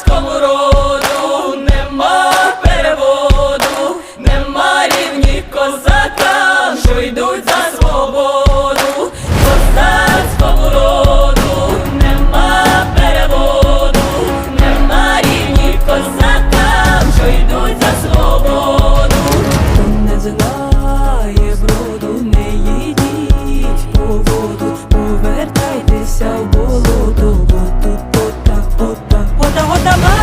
козацькому роду нема переводу, нема рівні козака, що йдуть за свободу, козацькому роду нема переводу, нема рівні козака, що йдуть за свободу, хто не знає броду, не їдіть по воду, повертайтеся в болоту. what the fuck?